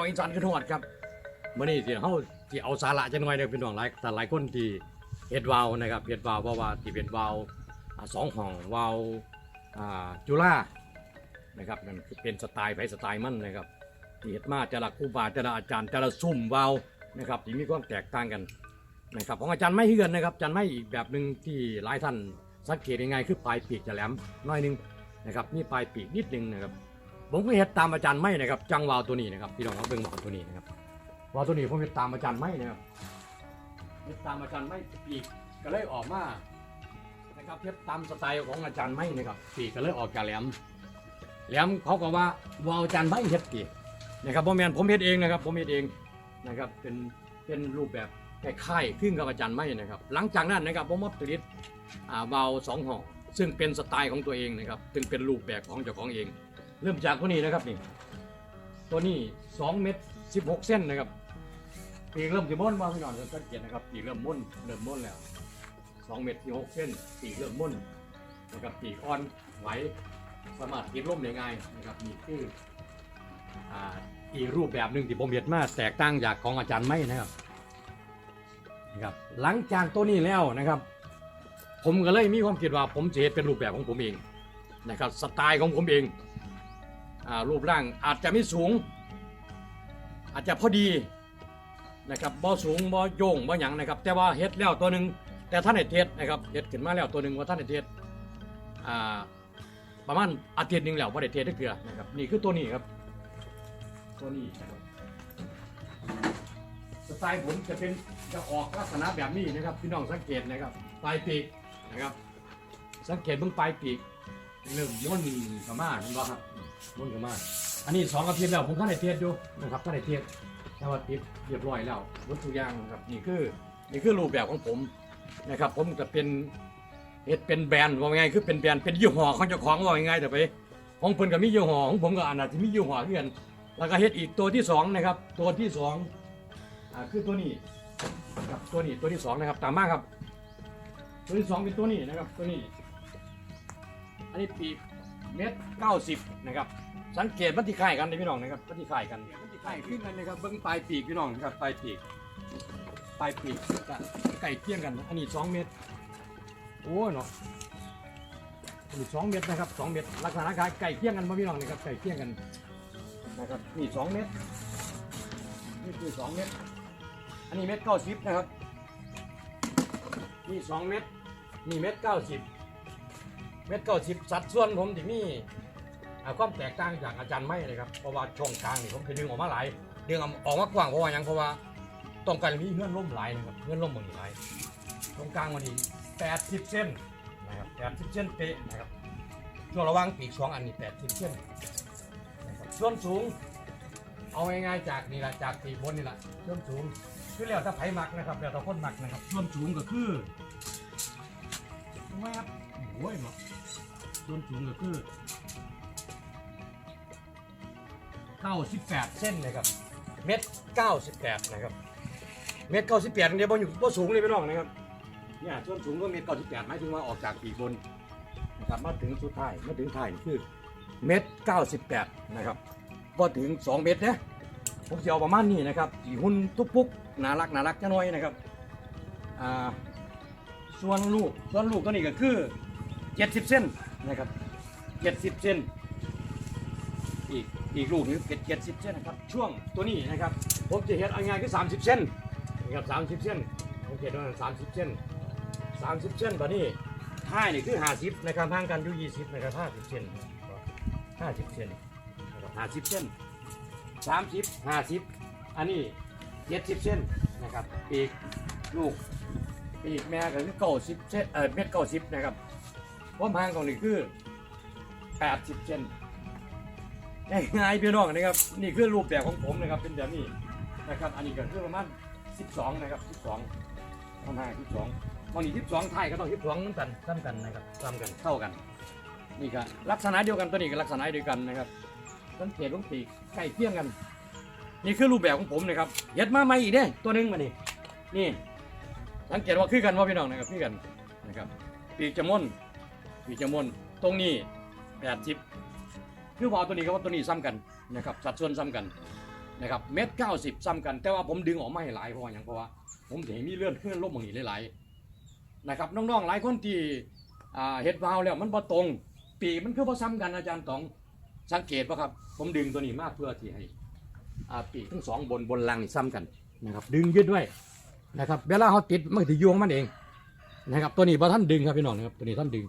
ครับจันต่ออีสานขึ้นหอดครับมื่อนี้ที่เฮาที่เอาสาระจังหน่อยเด้อพี่น้องหลายแต่หลายคนที่เฮ็ดวาวนะครับเฮ็ดวาวเพราะว่าที่เป็นวาวสองห้องวาวจุฬานะครับนั่นคือเป็นสไตล์ไปสไตล์มันนะครับที่เฮ็ดมาแต่ละครูบาแต่ละอาจารย์แต่ละซุ่มวาวนะครับที่มีความแตกต่างกันนะครับของอาจารย์ไม่เฮือนนะครับอาจารย์ไม่อีกแบบหนึ่งที่หลายท่านสังเกตยังไงคือปลายปีกจะแหลมน้อยหนึงนะครับมีปลายปีกนิดหนึงนะครับ ผมก็เฮ็ดตามอาจารย์ไม่นะครับ จังวาวตัวนี้นะครับพี่น้องเขาเบิ่งวาวตัวนี้นะครับวาวตัวนี้ผมเฮ็ดตามอาจารย์ไม่นะครับเฮ็ดตามอาจารย์ไม่ปีกก็เลยออกมานะครับเฮ็ดตามสไตล์ของอาจารย์ไม่นะครับปีกก็เลยออกจากแหลมแหลมเขาก็ว่าวาวอาจารย์ไม่เฮ็ดปีกนะครับผมแมนผมเฮ็ดเองนะครับ ผมเฮ็ดเองนะครับเป็นเป็นรูปแบบคล้ายๆขึ้นกับอาจารย์ไม่นะครับ หลังจากนั้นนะครับผมมาผลิตวาวสองห่อซึ่งเป็นสไตล์ของตัวเองนะครับซึ่งเป็นรูปแบบของเจ้าของเอง เริ่มจากตัวนี้นะครับนี่ตัวนี้2เมตร16เส้นนะครับปีกเริ่มจะม้วนมาพี่น้องสังเกตนะครับปีกเริ่มม้วนเริ่มม้วนแล้ว2เมตรที่6เส้นปีกเริ่มม้วนนะครับปีกอ่อนไหวสามารถกินร่มได้ง่ายนะครับนี่คืออ่าอีกรูปแบบหนึ่งที่ผมเห็นมาแตกต่างจากของอาจารย์ไม่นะครับนะครับ หลังจากตัวนี้แล้วนะครับ ผมก็เลยมีความคิดว่าผมจะเฮ็ดเป็นรูปแบบของผมเองนะครับสไตล์ของผมเอง รูปร่างอาจจะไม่สูง อาจจะพอดีนะครับบ่สูงบ่โยงบ่หยังนะครับ แต่ว่าเฮ็ดแล้วตัวหนึ่งแต่ท่านเฮ็ดเทศนะครับเฮ็ดขึ้นมาแล้วตัวหนึ่งว่าท่านเฮ็ดเทศประมาณอาทิตย์หนึ่งแล้วพอได้เทศได้เกลือนะครับนี่คือตัวนี้ครับ ตัวนี้นะครับสไตล์ผมจะเป็นจะออกลักษณะแบบนี้นะครับพี่น้องสังเกตนะครับปลายปีกนะครับ สังเกตเบื้องปลายปีกเริ่มม้วนกับมาเห็นบ่ครับ วนกับมาอันนี้สองอาทิตย์แล้วผมท่านได้เทศอยู่นะครับท่านได้เทศแต่ว่าติดเรียบร้อยแล้ววัตถุกอย่างนะครับนี่คือนี่คือรูปแบบของผมนะครับ ผมจะเป็นเฮ็ดเป็นแบรนด์ว่าไงคือเป็นแบรนด์เป็นยี่ห้อของเจ้าของว่าไงแต่ไปของเพิ่นก็มียี่ห้อของผมก็อันนั้นที่มียี่ห้อคือนแล้วก็เฮ็ดอีกตัวที่สองนะครับ ตัวที่สองอ่าคือตัวนี้ครับตัวนี้ตัวที่สองนะครับตามมาครับ ตัวที่สองเป็นตัวนี้นะครับ ตัวนี้ อันนี้ปีก เมตรเก้าสิบนะครับ สังเกตมันที่คล้ายกันนะพี่น้องนะครับมันที่คล้ายกันมันที่คล้ายขึ้นกันนะครับเบิ้งปลายปีกพี่น้องนะครับปลายปีกปลายปีกก็ใกล้เคียงกัน อันนี้สองเมตรโอ้เนาะอันนี้สองเมตรนะครับสองเมตรลักษณะคล้ายใกล้เคียงกันบ่พี่น้องนะครับใกล้เคียงกันนะครับนี่สองเมตรนี่คือสองเมตรอันนี้เมตรเก้าสิบนะครับนี่สองเมตรนี่เมตรเก้าสิบ เม็ดเก้าสิบสัดส่วนผมที่มีอ่าความแตกต่างจากอาจารย์ไม่เลยครับเพราะว่าช่องกลางนี่ผมจะดึงออกมาหลายดึงออกมากว้างเพราะว่าหยังเพราะว่าต้องการมีเงื่อนล่มหลายนะครับเงื่อนล่มบางหลายตรงกลางมันนี่แปดสิบเส้นนะครับแปดสิบเส้นเป๊ะนะครับช่วงระหว่างปีกสองอันนี้แปดสิบเส้นนะครับส่วนสูง เอาง่ายๆจากนี่แหละจากปีกบนนี่แหละส่วนสูงคือแล้วแต่ไผ่หมักนะครับแล้วแต่คนมักนะครับส่วนสูงก็คือทำไหมครับ อ้ยเนาะส่วนสูงก็คือ98เส้นนะครับ เมตร98นะครับ เมตร98เดียวบนอยู่บนสูงเลยพี่น้องนะครับ เนี่ยส่วนสูงก็เมตร98หมายถึงว่าออกจากปีกบนนะครับมาถึงสุดท้ายมาถึงท้ายคือเมตร98นะครับพอถึง2เมตรเนี่ยผมจะเอาประมาณนี้นะครับสีหุ่นทุกปุ๊กน่ารักน่ารักจะน้อยนะครับ อ่า ส่วนลูกส่วนลูกตัวนี้ก็คือ 70เส้นนะครับ70เส้นอีกอีกลูกนึงเป็น70เส้นนะครับ ช่วงตัวนี้นะครับผมจะเห็นเอาง่ายคือ30เส้นนะครับ30เส้นผมเห็นว่า30เส้น30เส้นตอนนี้ท้ายนี่คือ50นะครับห่างกันอยู่20นะครับ50เส้น50เส้นนะครับ50เส้น30 50อันนี้70เส้นนะครับปีกลูกปีกแม่ก็คือเก้าสิบเซนเออเม็ดเก้าสิบนะครับ ความห่างของนี่คือแปดสิบเซนง่ายๆพี่น้องนะครับ นี่คือรูปแบบของผมนะครับ เป็นแบบนี้นะครับ อันนี้ก็คือประมาณสิบสองนะครับสิบสองความห่าสิบสองบางทีสิบสองไทยก็ต้องสิบสองเหมือนกันซ้ำกันนะครับซ้ำกันเท่ากัน นี่ก็ลักษณะเดียวกันตัวนี้ก็ลักษณะเดียวกันนะครับสังเกตลงปีกใกล้เคียงกัน นี่คือรูปแบบของผมนะครับเย็ดมาใหม่อีกเด้ตัวนึงมานี่นี่สังเกตว่าคือกันว่าพี่น้องนะครับคือกันนะครับปีกจะม่น ปีจะม่นตรงนี้แปดสิบคือวาล์วตัวนี้กับวาตัวนี้ซ้ำกันนะครับสัดส่วนซ้ำกันนะครับเม็ดเก้าสิบซ้ำกัน แต่ว่าผมดึงออกมาให้หลายเพราะว่าอย่างเพราะว่า ผมจะเห็นมีเลื่อนเคลื่อนลบอย่างหลายๆนะครับน้องๆหลายคนที่เฮ็ดวาวแล้วมันบ่ตรง ปีมันคือบ่ซ้ำกันอาจารย์ตองสังเกตป่ะครับ ผมดึงตัวนี้มากเพื่อที่ให้ปีกทั้งสองบนบนล่างนี่ซ้ำกันนะครับ ดึงยืดด้วยนะครับเวลาเขาติดมันจะยวงมันเองนะครับตัวนี้พอท่านดึงครับพี่น้องนะครับตัวนี้ท่านดึง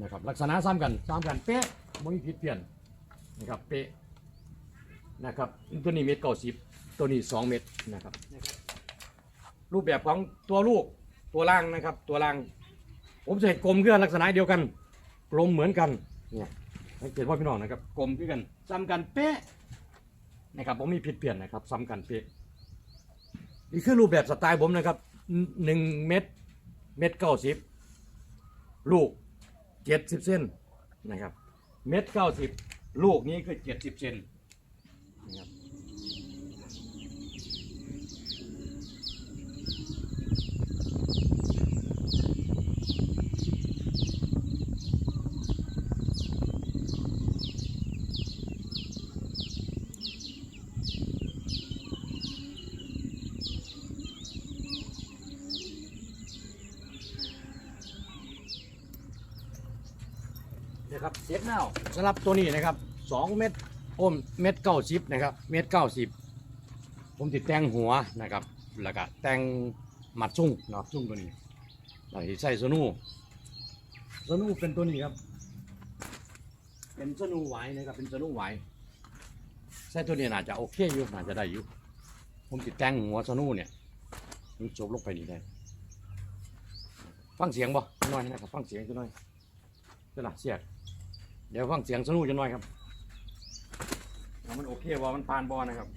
นะครับลักษณะซ้ำกันซ้ำกันเป๊ะไม่มีผิดเปลี่ยนนะครับเป๊ะนะครับตัวนี้เม็ดเก้าสิบตัวนี้สองเม็ดนะครับรูปแบบของตัวลูกตัวล่างนะครับ ตัวล่าง ผมจะให้กลมเพื่อลักษณะเดียวกันกลมเหมือนกันเนี่ยสังเกตว่าพี่น้องนะครับกลมคือกันซ้ำกันเป๊ะนะครับผมมีผิดเปลี่ยนนะครับซ้ำกันเป๊ะนี่คือรูปแบบสไตล์ผมนะครับหนึ่งเม็ดเม็ดเก้าสิบลูก เจ็ดสิบเซนนะครับ เม็ดเก้าสิบลูกนี้คือเจ็ดสิบเซนนะครับ ครับเซ็ตแนวสำหรับตัวนี้นะครับสองเม็ดโอมเม็ดเก้าสิบนะครับเม็ดเก้าสิบผมติดแต่งหัวนะครับแล้วก็แต่งหมัดซุ้งเนาะซุ้งตัวนี้เราใส่สนูสนูเป็นตัวนี้ครับ เป็นสนูไหวนะครับเป็นสนูไหวใส่ตัวนี้น่าจะโอเคอยู่น่าจะได้อยู่ผมติดแต่งหัวสนูเนี่ยมันจบลงไปนี่ได้ฟังเสียงบ่หน่อยนะครับฟังเสียงจะหน่อยเดี๋ยวนะเสียก เดี๋ยวฟังเสียงสนุกจะหน่อยครับว่ามันโอเคว่ามันผ่านบอนะครับ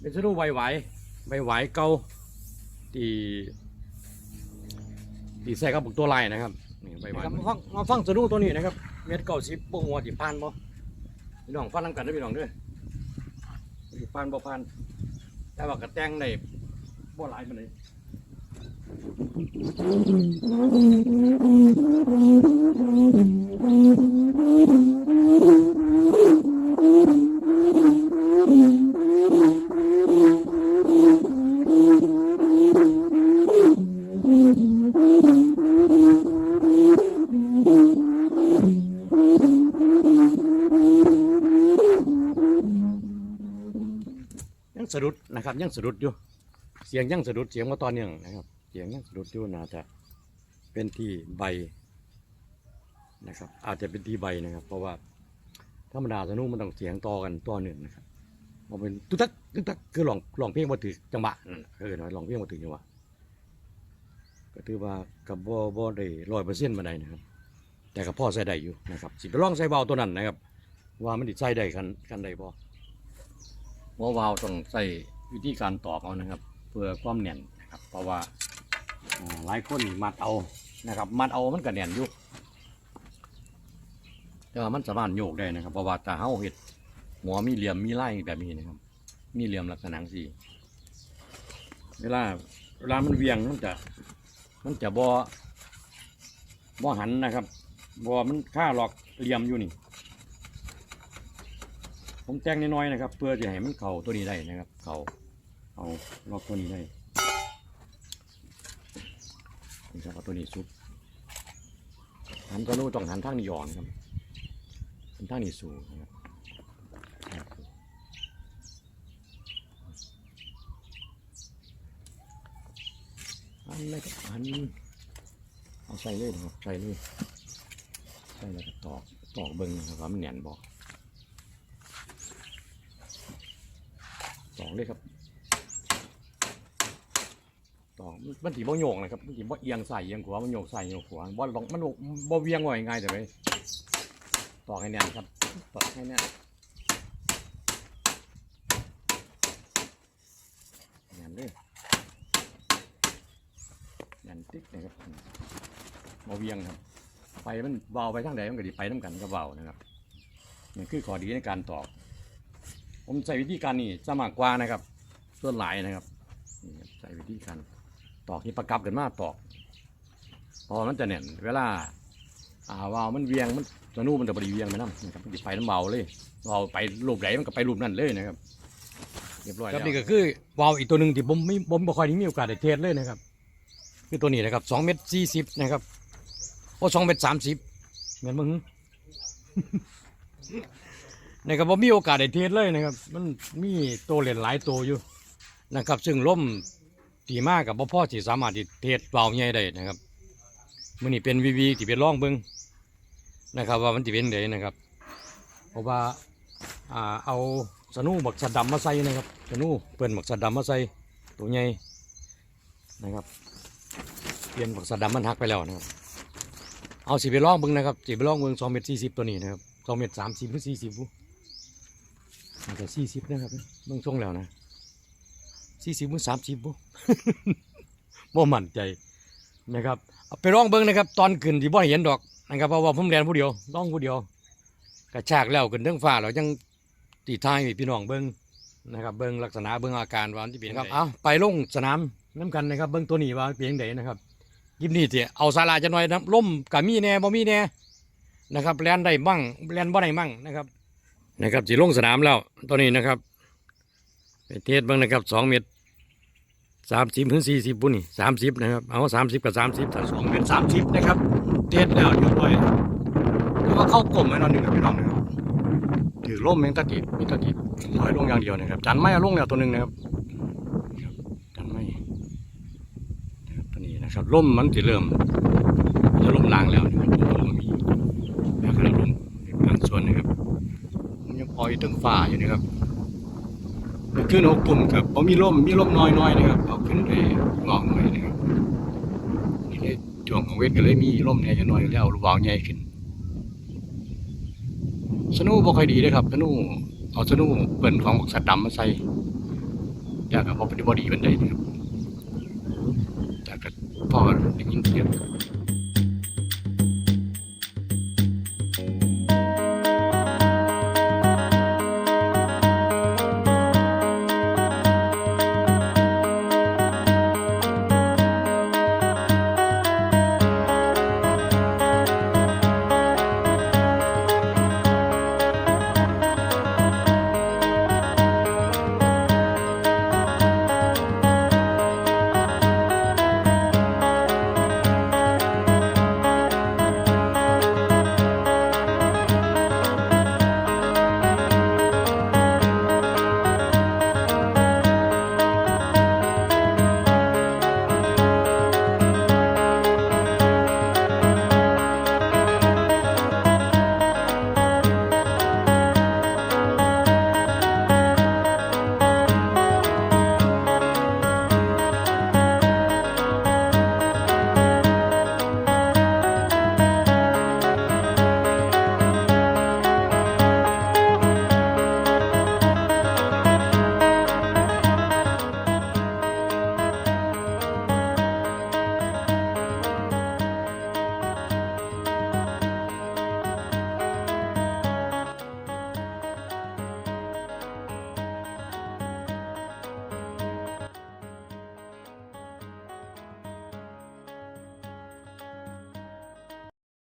เป็นสนุกไหวไหวไหวไหวเกาตีตีใส่กับบุกตัวลายนะครับนี่ไหวไหวมาฟังมาฟังสนุกตัวนี้นะครับเม็ดเก้าสิบปงหัวที่ผ่านบ่พี่น้องฟังน้ำกันด้วยพี่น้องเด้วยที่ผ่านบ่ผ่านแต่ว่ากระแตงในบ่หลายมันเลย ยังสะดุดนะครับยังสะดุดอยู่ เสียงยังสะดุดเสียงมาตอนเนื่องนะครับเสียงยังสะดุดอยู่น่าจะเป็นที่ใบนะครับ อาจจะเป็นที่ใบนะครับ เพราะว่าธรรมดาสนุกมันต้องเสียงต่อกันต่อเนื่งนะครับมันเป็นตุ๊กตักตุ๊กตักคือหลองลองเพลงมาถือจังหวะนั่นน่ะคือหน่อยหลองเพลงมาถือจังหวะก็ถือว่ากับบ่บ่ได้ร้อยเปอร์เซ็นต์มาได้นะครับ แต่กับพ่อใส่ได้อยู่นะครับ สิไปลองใส่เบาตัวนั้นนะครับ ว่ามันติดใส่ได้กันกันได้บ่หัววาวต้องใส่วิธีการตอกเอานะครับ เพื่อความแน่นนะครับ เพราะว่า อ่าหลายคนมัดเอานะครับ มัดเอามันก็แน่นอยู่แต่ว่ามันสามารถโยกได้นะครับเพราะว่าถ้าเฮาเห็ดหัวมีเหลี่ยมมีไล่แบบนี้นะครับ มีเหลี่ยมลักษณะสี่เวลาเวลามันเวียงมันจะ มันจะบ่บ่หันนะครับบ่มันค่าหลอกเหลี่ยมอยู่นี่ ผมแจ้งน้อยๆนะครับ เพื่อจะให้มันเข่าตัวนี้ได้นะครับ เข่าเอาล็อกตัวนี้ได้ นี่ครับเอาตัวนี้ซุปหันตัวนู้ต้องหันทางนี้หย่อนครับหันทางนี้สูงนะครับหันเลยครับหันเอาใส่เลยนะครับใส่เลยใส่แล้วก็ตอกตอกเบิ้งครับว่ามันแหนนบอกสองเลยครับ สอมันถีบ่โยงนะครับมันถีบ่เอียงใส่เอียงขวามันโยกใส่โยกขวาบ่ลองมันบ่เวียงว่าง่ายแต่เลยต่อให้แน่นครับต่อให้แน่นแน่นเลยแน่นติ๊กนะครับบ่เวียงครับไฟมันเบาไปทางใดมันก็ดีไปน้ำกันก็เบานะครับนี่คือข้อดีในการตอก ผมใช้วิธีการนี้จะมากกว่านะครับส่วนหลายนะครับนี่ครับใช้วิธีการ ตอกที่ประกับกันมาตอกเพอมันจะแน่นเวลาอ่าวาวมันเวียงมันสนูมันจะบริเวียงไปน้ำนะครับมันสิไปน้ำเบาเลยเบาไปรูปไหนมันก็ไปรูปนั่นเลยนะครับเรียบร้อยแล้วนี่ก็คือวาวอีกตัวหนึ่งที่ผมไม่ผมบ่ค่อยได้มีโอกาสได้เทสเลยนะครับ คือตัวนี้นะครับสองเมตรสี่สิบนะครับโอ้สองเมตรสามสิบเหมือนมึง นะครับผมมีโอกาสได้เทสเลยนะครับ มันมีตัวเล่นหลายตัวอยู่นะครับ ซึ่งล่ม ตีมากกับพ่อที่สามารถที่เทสเบาใหญ่ได้นะครับมันนี่เป็นวีวีที่เป็นร่องเบิงนะครับ ว่ามันจะเป็นไดนะครับเพราะว่าอ่าเอาสนูบักสะดำมาใส่นะครับสนูเปิ้นบักสะดำมาใส่ตัวใหญ่นะครับเปลี่ยนบักสะดำมันหักไปแล้วนะครับเอาสิไปลองเบิ่งนะครับสิไปลองเบิ่งสองเมตรสี่สิบตัวนี้นะครับสองเมตรสามสิบหรือสี่สิบบุมันจะสี่สิบนะครับเบิ่งช่วงแล้วนะ สี่สิบหรือสามสิบบุบ่มั่นใจนะครับเอาไปลองเบิ่งนะครับ ตอนขึ้นที่บ่เห็นดอกนะครับเพราะว่าผมเรียนผู้เดียวลองผู้เดียวกระชากแล้วขึ้นเรื่องฟ้าแล้วยังตีท้ายให้พี่น้องเบิ่งนะครับเบิ่งลักษณะเบิ่งอาการว่ามันที่เป็นครับเอาไปลงสนามน้ำกันนะครับ เบิ่งตัวนี้ว่าเป็นยังไงนะครับยิบนี่ที่เอาสาราจะหน่อยนะล่มกับมีแน่บ่มีแน่นะครับแลนได้มั่งแลนบ่ได้มั่งนะครับนะครับสิลงสนามแล้วตัวนี้นะครับไปเทศบ้างนะครับสองเมตร สามสิบถึงสี่สิบปุ่นนี่สามสิบนะครับ เอาสามสิบกับสามสิบถ้าสองเมตรสามสิบนะครับ เทศแล้วเรียบร้อยคือว่าเข้ากลมไว้นอนหนึ่งกับพี่น้องนะครับถือล่มแมงตะติบมีตะติบลอยลงอย่างเดียวนะครับ จันไม่เอาลงแล้วตัวหนึ่งนะครับครับจันไม่ตัวนี้นะครับร่มมันจะเริ่มจะร่มลางแล้วนะครับร่มมีแล้วก็ร่มในบางส่วนนะครับมันยังพออยู่ตึงฝ่าอยู่นะครับ มันขึ้นหกปุ่มครับพอมีร่มมีร่มน้อยๆนะครับ เอาขึ้นไปงอกหน่อยนะครับนี่ในช่วงของเวทก็เลยมีร่มแหน่จะน้อยแล้ววางใหญ่ขึ้น สนูบ่ค่อยดีเลยครับสนูเอาสนูเปิ่นของบักสัตว์ดำมาใส่จากกับพอเป็นบอดีเป็นได้นะครับจากกับพ่อได้ยินเสียง